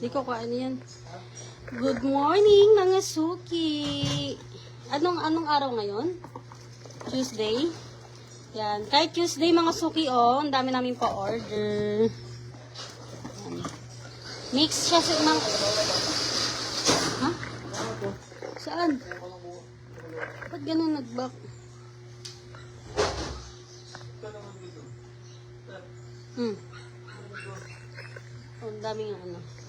Hindi ko kaano yan. Good morning, mga suki. Anong anong araw ngayon? Tuesday. Yan. Kahit Tuesday, mga suki, oh. Ang dami namin pa-order. Yan. Mix siya sa mga... Ha? Saan? Ba't ganun nag-back? Hmm. Oh, ang daming ano.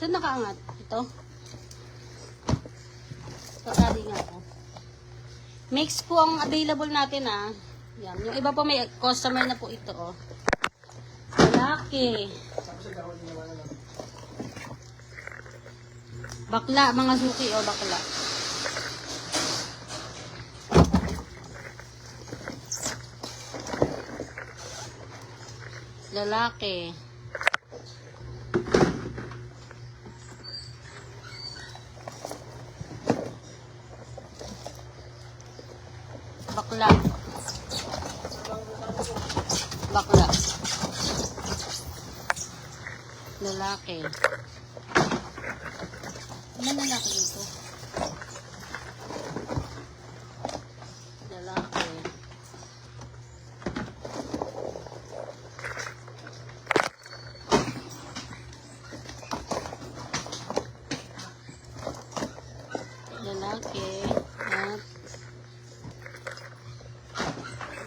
Saan nakaangat? Ito? Sakali nga ako. Mix po ang available natin ah. Yan. Yung iba po may customer na po ito oh. Malaki. Bakla, mga suki oh, bakla. Lalaki. Bakla. Bakla. Lalaki. Ano lalaki dito? Lalaki. Lalaki.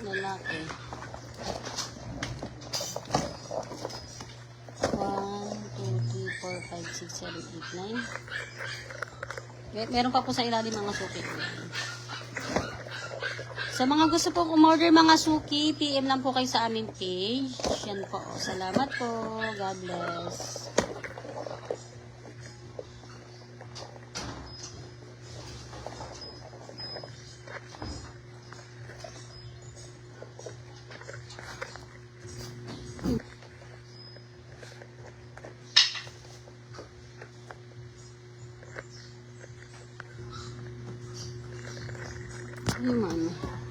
Lalaki. One, two. Mer- Meron pa po sa ilalim mga suki. Sa mga gusto pong umorder mga suki, PM lang po kayo sa aming page. Yan po. Salamat po. God bless. Yung ano.